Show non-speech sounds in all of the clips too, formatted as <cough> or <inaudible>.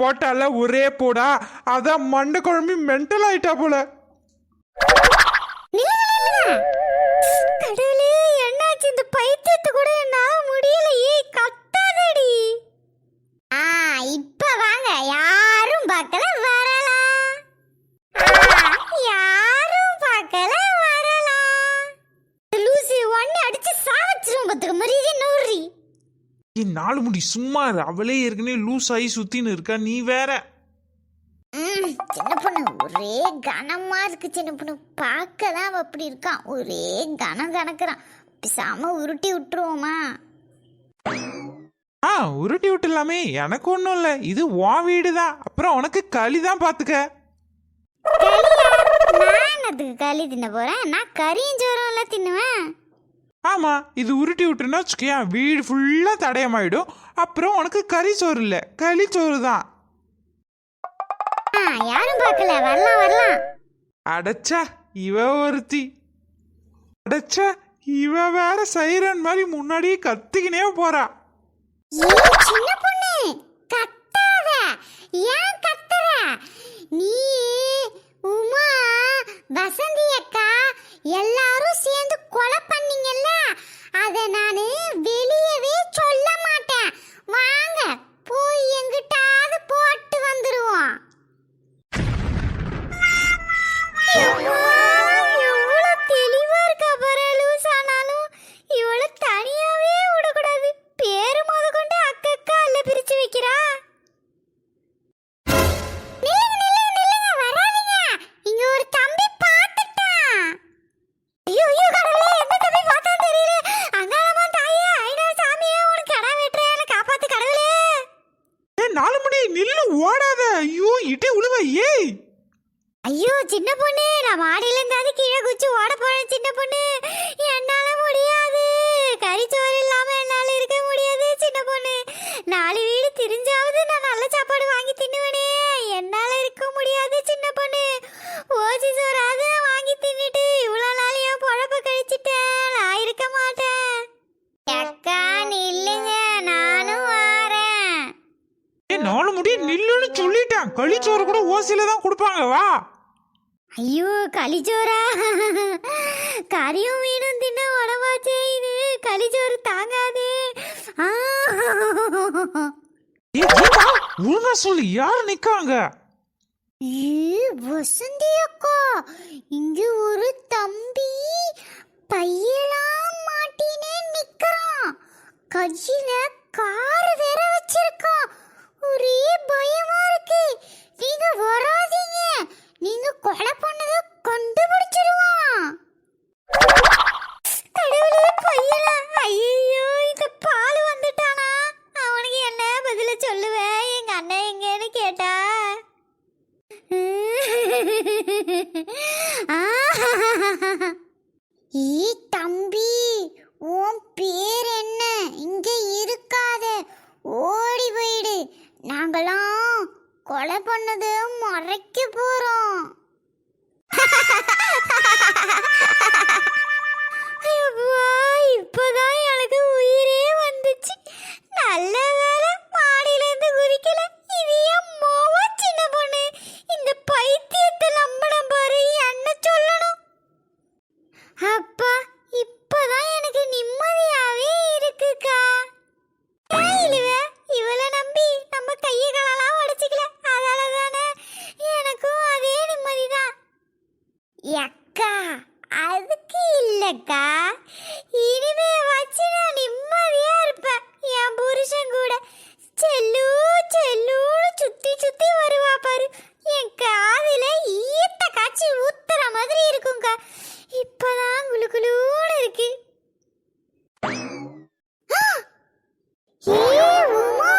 போட்டால ஒரே போடா. அதான் மண்டை குழம்பி மென்டல் ஆயிட்டா போல. கடவுளே என்னாச்சு? இந்த பைத்தியத்தை கூட என்ன முடியலையே. ஏய், நாலு முடி சும்மா இரு. அவளே ஏற்கனவே லூஸ் ஆகி சுத்தின்னு இருக்கா. நீ வேற. சின்ன பொண்ணு ஒரே கனமா இருக்கு சின்ன பொண்ணு. பார்க்க தான் அப்படி இருக்கான் ஒரே கனம் கணக்குறான் பிசாம உருட்டி விட்டுருவோமா? ஆ உருட்டி விட்டுலாமே எனக்கு ஒன்றும் இல்லை. இது உன் வீடு தான் அப்புறம் உனக்கு களி தான் பார்த்துக்க களியா? நான் என்னத்துக்கு களி தின்ன போறேன்? நான் கறியும் சோறும் எல்லாம் தின்னுவேன். ஆமா இது உருட்டி விட்டுனா வச்சுக்கேன் வீடு ஃபுல்லாக தடயமாயிடும். அப்புறம் உனக்கு கறி சோறு இல்லை. களி சோறு தான். யாரும் பார்க்கல. வரலாம் வரலாம். அடைச்சா இவ ஒருத்தி. அடைச்சா இவ வேற சைரன் மாதிரி முன்னாடியே கத்திக்கினே போறா. சின்ன பொண்ணு கத்தாத. ஏன் கத்துற? நீ உமா வசந்தி அக்கா எல்லாரும் சேர்ந்து கொலை பண்ணீங்கல்ல அதை நானு வெளியே பொண்ணு. நான் மாடியில இருந்தாது கீழே குச்சி ஓட போறேன் சின்ன பொண்ணு. என்னால முடியாது. கறிச்சோறு இல்லாம என்னால இருக்க முடியாது சின்ன பொண்ணு. நாலு வீடு திரிஞ்சாவது நான் நல்ல சாப்பாடு வாங்கி தின்னுவனே. என்னால இருக்க முடியாது சின்ன பொண்ணு. ஓசி சோறாவது வாங்கி தின்னுட்டு இவ்வளவு நாள் என் பொழப்ப கழிச்சிட்டேன். நான் இருக்க மாட்டேன். அக்கா நில்லுங்க. நானும் வாரேன். நாலு முடி நில்லுன்னு சொல்லிட்டேன். களிச்சோறு கூட ஓசில தான் கொடுப்பாங்க. வா. ஐயோ களிச்சோரா கறியும் மீனும் தின்ன உடம்பாச்சே இது. களிச்சோறு தாங்காதே. ஒழுங்கா சொல்லு யார் நிக்காங்க வசந்தி அக்கா இங்க ஒரு தம்பி பையெல்லாம் மாட்டினே நிக்கிறான். கையில கார் வேற வச்சிருக்கான் ஒரே பயமா இருக்கு. நீங்க வராதீங்க. நீங்க கொலை பண்ணதோ அக்கா அதுக்கு இல்லக்கா. இனிமே வச்சு நான் நிம்மதியா இருப்பேன். என் புருஷன் கூட. செல்லு செல்லுன்னு சுத்தி சுத்தி வருவா பாரு. என் காதில ஈத்த காய்ச்சி ஊத்துற மாதிரி இருக்கும்க்கா. இப்பதான் குளு குளுன்னு இருக்கு. ஏ உமா!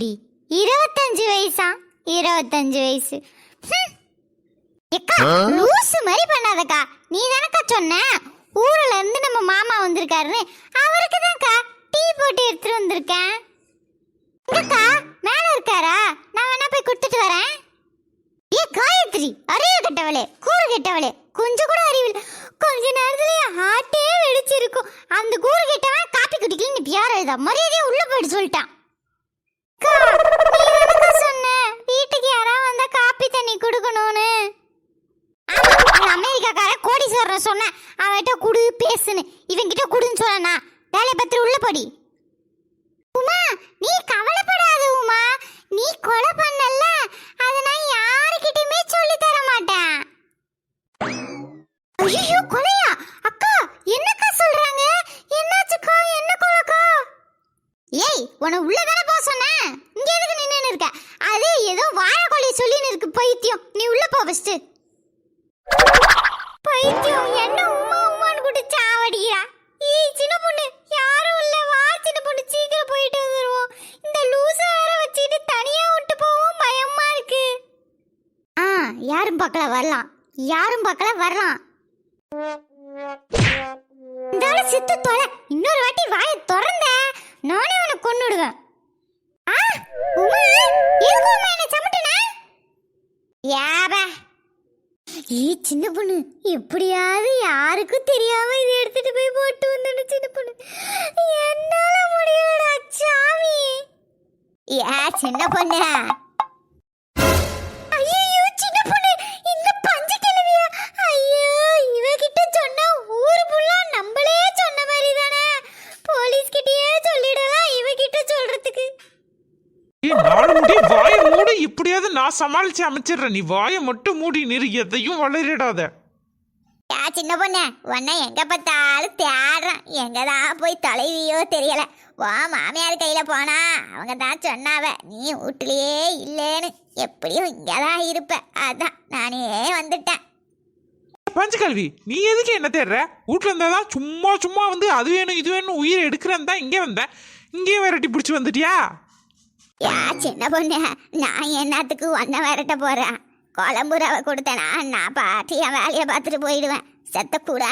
முடி இருபத்தஞ்சு வயசா? இருபத்தஞ்சு வயசு. எக்கா லூசு மாதிரி பண்ணாதக்கா. நீ தானக்கா சொன்ன? ஊர்ல இருந்து நம்ம மாமா வந்திருக்காருன்னு. அவருக்கு தான்க்கா டீ போட்டு எடுத்துட்டு வந்திருக்கேன். இங்கக்கா மேல இருக்காரா? நான் வேணா போய் கொடுத்துட்டு வரேன். ஏ காயத்ரி அறிவு கெட்டவளே கூறு கெட்டவளே. கொஞ்சம் கூட அறிவில் கொஞ்ச நேரத்துலயே ஹார்ட்டே வெடிச்சிருக்கும். அந்த கூறு கெட்டவன் காப்பி குடிக்கல நீ பியார் எழுதா? மரியாதையா உள்ள போயிட்டு சொல்லிட்டான் அக்கா, நீ தானக்கா சொன்ன வீட்டுக்கு யாராவது வந்தா காப்பி தண்ணி கொடுக்கணும்னு. ஆமா, அந்த அமெரிக்காக்கார கோடீஸ்வரர் சொன்னேன் அவன்கிட்ட குடு பேசுன்னு. இவன்கிட்ட குடுன்னு சொன்னா வேலை பத்திர உள்ள படி. உமா நீ கவலைப்படாத உமா. நீ கொலை யாரும் பார்க்கல வரலாம். யாரும் பார்க்கல வரலாம். இந்த ஆளு செத்து தொலை. இன்னொரு வாட்டி வாயை திறந்த நானே உன்னை கொன்னுடுவேன். ஆ உமா எதுக்கு உமா என்ன சமட்டுன? யாபா சின்ன பொண்ணு எப்படியாவது யாருக்கும் தெரியாம இதை எடுத்துட்டு போய் போட்டு வந்துடு சின்ன பொண்ணு. என்னால முடியலடா சாமி. ஏ சின்ன பொண்ணு. மூடி இப்படியாவது நான் சமாளிச்சு அமைச்சிடுறேன். நீ வாயை மட்டும் மூடி நிறு. எதையும் வளரிடாத. சின்ன பொண்ணு உன்னை எங்க பார்த்தாலும் தேடுறேன். எங்கதான் போய் தொலைவியோ தெரியல. வா மாமியார் கையில போனா அவங்க தான் சொன்னாவ நீ வீட்டுலயே இல்லேன்னு. எப்படியும் இங்கதான் இருப்ப. அதான் நானே வந்துட்டேன். பஞ்சகல்வி நீ எதுக்கு என்ன தேடுற? வீட்டுல இருந்தாதான் சும்மா சும்மா வந்து அது வேணும் இது வேணும் உயிரை எடுக்கிறேன் தான் இங்கே வந்தேன். இங்கேயும் விரட்டி பிடிச்சி வந்துட்டியா? யா சின்ன பொண்ணு நான் என்னத்துக்கு ஒன்ன விரட்ட போறேன்? குழம்பு ரவை கொடுத்தேனா நான் பாட்டி என் வேலையை பார்த்துட்டு போயிடுவேன். செத்த கூட.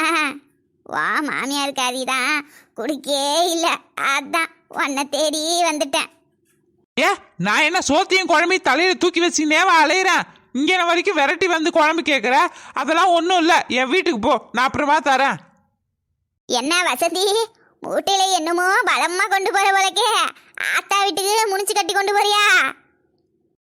வா மாமியார் கறி தான். குடிக்கே இல்லை. அதான் உன்னை தேடி வந்துட்டேன். ஏ நான் என்ன சோத்தையும் குழம்பையும் தலையில தூக்கி வச்சு நேவா அலையிறேன்? இங்கே வரைக்கும் விரட்டி வந்து குழம்பு கேட்குற அதெல்லாம் ஒன்றும் இல்லை. என் வீட்டுக்கு போ. நான் அப்புறமா தரேன். என்ன வசதி மூட்டையில என்னமோ பலமா கொண்டு போற போலக்கே. ஆத்தா வீட்டுக்கு முடிச்சு கட்டி கொண்டு போறியா?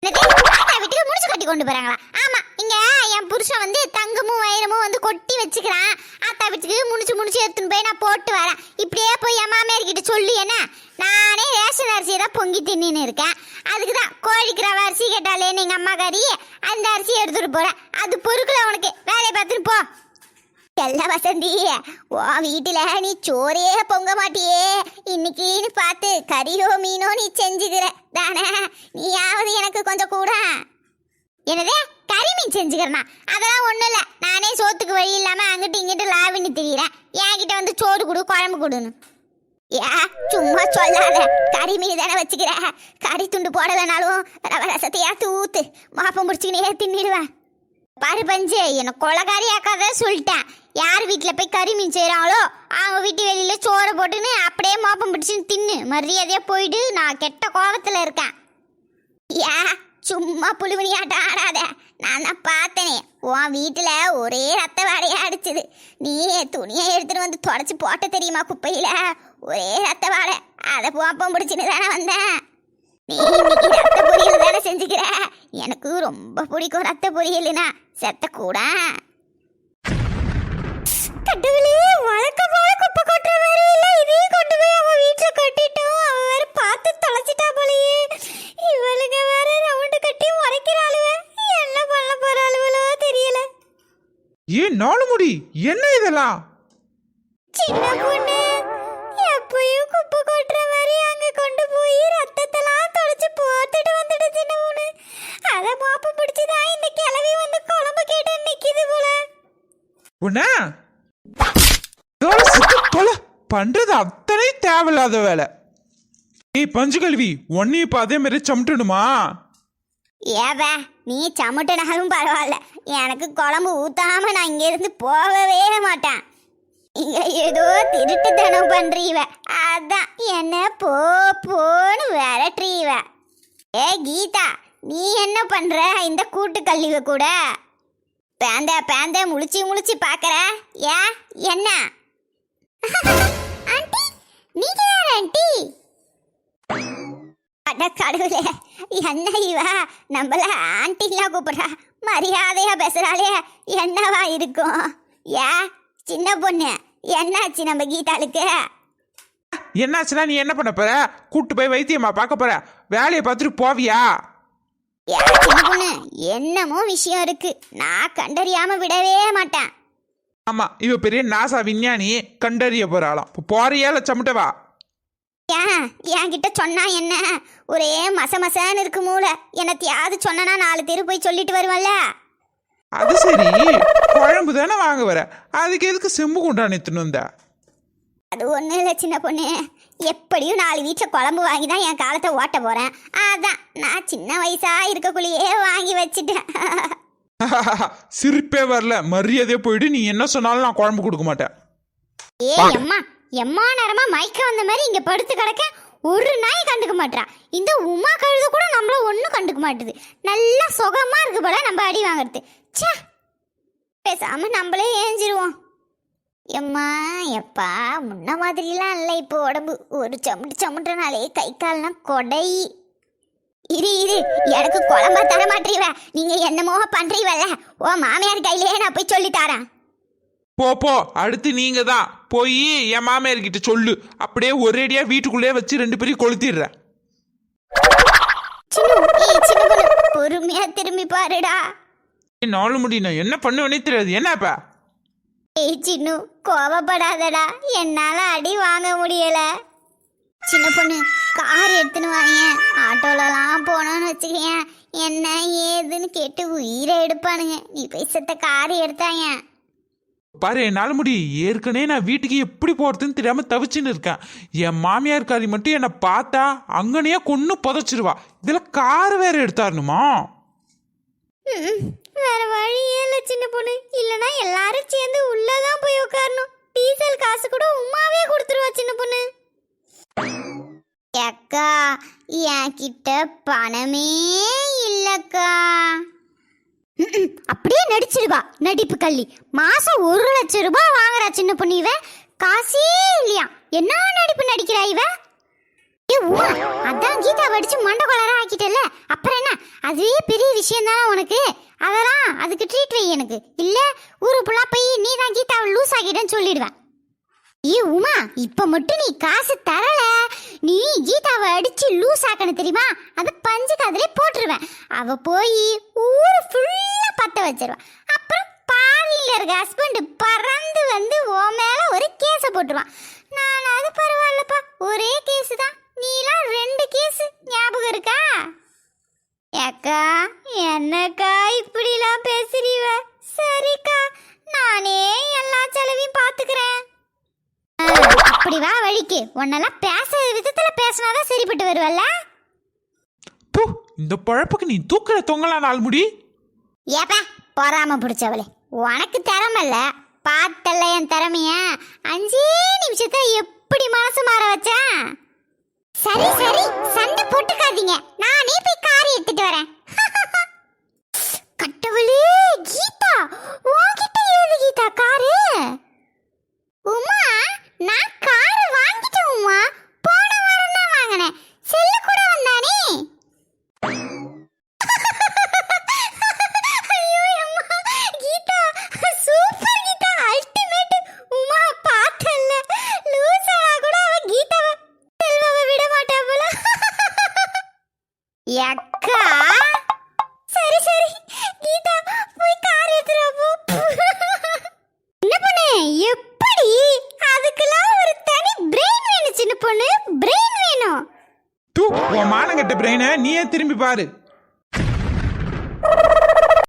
ஆத்தா வீட்டுக்கு முடிச்சு கட்டி கொண்டு போறாங்களா? ஆமா இங்க என் புருஷன் வந்து தங்கமும் வைரமும் வந்து கொட்டி வச்சுக்கிறான். ஆத்தா வீட்டுக்கு முடிச்சு முடிச்சு எடுத்துன்னு போய் நான் போட்டு வரேன். இப்படியே போய் என் மாமியார் கிட்ட சொல்லி என்ன? நானே ரேஷன் அரிசியை தான் பொங்கி தின்னு இருக்கேன். அதுக்கு தான் கோழிக்கு அரிசி கேட்டாலே எங்க அம்மா கறி அந்த அரிசியை எடுத்துட்டு போறேன். அது பொறுக்கல உனக்கு. வேலையை பார்த்துட்டு போ. எல்ல வசந்தி உன் வீட்டுல நீ சோறே பொங்க மாட்டியே. இன்னைக்குன்னு பார்த்து கறியோ மீனோ நீ செஞ்சுக்கிற. தானே? நீயாவது எனக்கு கொஞ்சம் கூட. என்னது? கறி மீன் செஞ்சுக்கிறனா அதெல்லாம் ஒண்ணும் இல்ல. நானே சோத்துக்கு வழி இல்லாம அங்கிட்டு இங்கிட்டு லாவின்னு திரியிறேன். என்கிட்ட வந்து சோறு கொடு குழம்பு கொடுன்னு. ஏ சும்மா சொல்லாத. கறி மீன் தானே வச்சுக்கிற கறி துண்டு போடலைனாலும் ரவ ரசத்தையா தூத்து மாப்பம் பிடிச்சிக்கினே தின்னிடுவேன். பாரு பஞ்சு என்ன கொலகாரி ஆக்காத சொல்லிட்டேன். யார் வீட்டில் போய் கறி மீன் செய்கிறாங்களோ அவங்க வீட்டு வெளியில் சோறை போட்டுன்னு அப்படியே மோப்பம் பிடிச்சின்னு தின்னு. மரியாதையாக போயிட்டு நான் கெட்ட கோபத்தில் இருக்கேன். ஏ சும்மா புழுவனியாட்டம் ஆடாத. நான் தான் பார்த்தனே. உன் வீட்டில் ஒரே ரத்த வாடையாக அடிச்சுது. நீ துணியை எடுத்துகிட்டு வந்து தொடச்சி போட்ட தெரியுமா குப்பையில்? ஒரே ரத்த வாடை. அதை மோப்பம் பிடிச்சின்னு தானே வந்தேன். நீ இன்னைக்கு ரத்த பொரியல் தானே செஞ்சுக்கிற? எனக்கு ரொம்ப பிடிக்கும் ரத்த பொரியல்னா. செத்த கூட. கடவுளே வழக்க போல குப்பை கொட்டுற மாதிரி இல்ல. இதையும் கொண்டு போய் அவ வீட்டுல கொட்டிட்டோம். அவ வேற பார்த்து தொலைச்சிட்டா போலயே. இவளுங்க வேற ரவுண்டு கட்டி உரைக்கிறாளுவ. என்ன பண்ண போறாளுவளோ தெரியல. ஏன் நாலு முடி? என்ன இதெல்லாம்? சின்ன பொண்ணு எப்பயும் குப்பை கொட்டுற மாதிரி அங்க கொண்டு போய் ரத்தத்தெல்லாம் தொலைச்சு போட்டுட்டு வந்துட்டு சின்ன பொண்ணு. அத மாப்பு பிடிச்சுதான் இந்த கிளவி வந்து குழம்பு கேட்டு நிக்குது போல. உன்ன இதோட பண்றது அத்தனை தேவையில்லாத வேலை. ஏய் பஞ்சு கல்வி ஒன்னே இப்ப அதே மாதிரி சமட்டணுமா? ஏவ நீ சமட்டினாலும் பரவாயில்ல. எனக்கு குழம்பு ஊத்தாம நான் இங்க இருந்து போகவே மாட்டேன். இங்க ஏதோ திருட்டுத்தனம் பண்றீவ. அதான் என்ன போ போன்னு விரட்டுறீவ. ஏ கீதா நீ என்ன பண்ற இந்த கூட்டு கல்லிவ கூட? பேந்த பேந்த முழிச்சு முழிச்சு பாக்குற ஏ என்ன? ஆண்டி நீங்க யார் ஆண்டி? அட கடவுளே என்ன இவ? நம்மள ஆண்டிலாம் கூப்பிடுறா. மரியாதையா பேசுறாளே என்னவா இருக்கும்? ஏ சின்ன பொண்ணு என்னாச்சு நம்ம கீதாளுக்கு? என்னாச்சுன்னா நீ என்ன பண்ண போற? கூட்டு போய் வைத்தியமா பார்க்க போற. வேலையை பார்த்துட்டு போவியா? ஏ சின்ன பொண்ணு என்னமோ விஷயம் இருக்கு. நான் கண்டறியாம விடவே மாட்டேன். ஆமா இவ பெரிய நாசா விஞ்ஞானி கண்டறிய போறாளாம் இப்போ போறியால சமட்டவா ஏன்? என்கிட்ட சொன்னா என்ன? ஒரே மச மசன்னு இருக்கு மூளை. என்னத்தையாவது சொன்னனா நாலு தெரு போய் சொல்லிட்டு வருவல்ல? அது சரி. குழம்பு தானே வாங்க வர. அதுக்கு எதுக்கு செம்பு கொண்டாந்து எடுத்துன்னு வந்த? அது ஒன்றும் இல்லை சின்ன பொண்ணு. எப்படியும் நாலு வீட்டில் குழம்பு வாங்கி தான் என் காலத்தை ஓட்ட போகிறேன் அதான் நான் சின்ன வயசா இருக்கக்குள்ளேயே வாங்கி வச்சுட்டேன். <laughs> <laughs> சிரிப்பே வரல. மரியாதையா போயிட்டு நீ என்ன சொன்னாலும் நான் குழம்பு கொடுக்க மாட்டேன். ஏ எம்மா எம்மா நேரமா மயக்க வந்த மாதிரி இங்கே படுத்து கிடக்க ஒரு நாய் கண்டுக்க மாட்றா. இந்த உமா கழுத கூட நம்மள ஒன்றும் கண்டுக்க மாட்டுது. நல்லா சுகமா இருக்கு போல நம்ம அடி வாங்குறது. ச்சே. பேசாம நம்மளே ஏஞ்சிருவோம். எம்மா எப்பா முன்ன மாதிரிலாம் இல்லை இப்போ உடம்பு. ஒரு சமுட்டு சமுட்டுனாலே கை கால்லாம் கொடை. இரு இரு. எனக்கு குழம்பா தர மாட்டீவ நீங்க என்னமோ பண்றீவல்ல. ஓ மாமியார் கையிலேயே நான் போய் சொல்லி தரேன். போ போ. அடுத்து நீங்க தான். போய் என் மாமியார்கிட்ட சொல்லு. அப்படியே ஒரேடியா வீட்டுக்குள்ளே வச்சு ரெண்டு பேரையும் கொளுத்திடுறேன் பொறுமையா திரும்பி பாருடா. நாலு முடி நான் என்ன பண்ணுவேனே தெரியாது. என்னப்பா ஏய் சின்னு கோவப்படாதடா. என்னால அடி வாங்க முடியல. சின்ன பொண்ணு கார் எடுத்துன்னு வாயேன். ஆட்டோலலாம் போனோன்னு வச்சுக்கேன் என்ன ஏதுன்னு கேட்டு உயிரை எடுப்பானுங்க. நீ போய் செத்த கார் எடுத்தாங்க பாரு என்னால் முடி. ஏற்கனவே நான் வீட்டுக்கு எப்படி போகிறதுன்னு தெரியாம தவிச்சுன்னு இருக்கேன். என் மாமியார்காரி மட்டும் என்னை பார்த்தா அங்கனையே கொன்று புதைச்சிருவா. இதில் கார் வேற எடுத்தாரணுமா? வேற வழியே இல்லை சின்ன பொண்ணு. இல்லனா எல்லாரும் சேர்ந்து உள்ளதான் போய் உட்காரணும். டீசல் காசு கூட உமாவே கொடுத்துருவா சின்ன பொண்ணு. அக்கா என்கிட்ட பணமே இல்லக்கா. அப்படியே நடிச்சிருவா நடிப்பு கள்ளி. மாசம் ஒரு லட்சம் ரூபாய் வாங்குறா சின்ன பொண்ணு இவ. காசே இல்லையா? என்ன நடிப்பு நடிக்கிறா இவ? ஏ ஊ அதான் கீதா வடிச்சு மண்டை கொளரா ஆக்கிட்டல அப்புறம் என்ன? அதுவே பெரிய விஷயம் தானே உனக்கு? அதெல்லாம் அதுக்கு ட்ரீட் வை எனக்கு. இல்ல ஊரு புள்ளா போய் நீ தான் கீதாவை லூஸ் ஆக்கிட்டேன்னு சொல்லிடுவேன். ஏ உமா இப்ப மட்டும் நீ காசு தரல. நீ கீதாவை அடிச்சு லூஸ் ஆக்கணும் தெரியுமா? அத பஞ்சு காதலே போட்டுருவேன். அவ போய் ஊரு ஃபுல்லா பத்த வச்சிருவான் அப்புறம் பாதியில இருக்க ஹஸ்பண்ட் பறந்து வந்து ஓ மேல ஒரு கேஸ போட்டுருவான். நான் அது பரவாயில்லப்பா. ஒரே கேஸ் தான். நீலாம் ரெண்டு கேஸ் ஞாபகம் இருக்கா? அக்கா என்னக்கா இப்படிலாம் பேசுறீவ? சரிக்கா நானே எல்லா செலவையும் பாத்துக்கிறேன். அப்படி வா வழிக்கு. உன்னெல்லாம் பேசுற விதத்துல பேசினாதான் சரிப்பட்டு வருவல்ல? பூ இந்த பழப்புக்கு நீ தூக்கிற தொங்கலாம் நாள் முடி ஏப்பா பொறாம பிடிச்சவளே. உனக்கு திறமல்ல. பார்த்தல்ல என் திறமைய. அஞ்சே நிமிஷத்தை எப்படி மனசு மாற வச்சேன் சரி சரி சண்டை போட்டுக்காதீங்க. நானே போய் காரை எடுத்துட்டு வரேன். <laughs> கட்டவளே கீதா உன்கிட்ட ஏது கீதா காரு? உமா நான் கார் வாங்கிட்டோம்மா போன வாரம் தான் வாங்கினேன். செல்லு கூட வந்தானே? திரும்பி பாரு.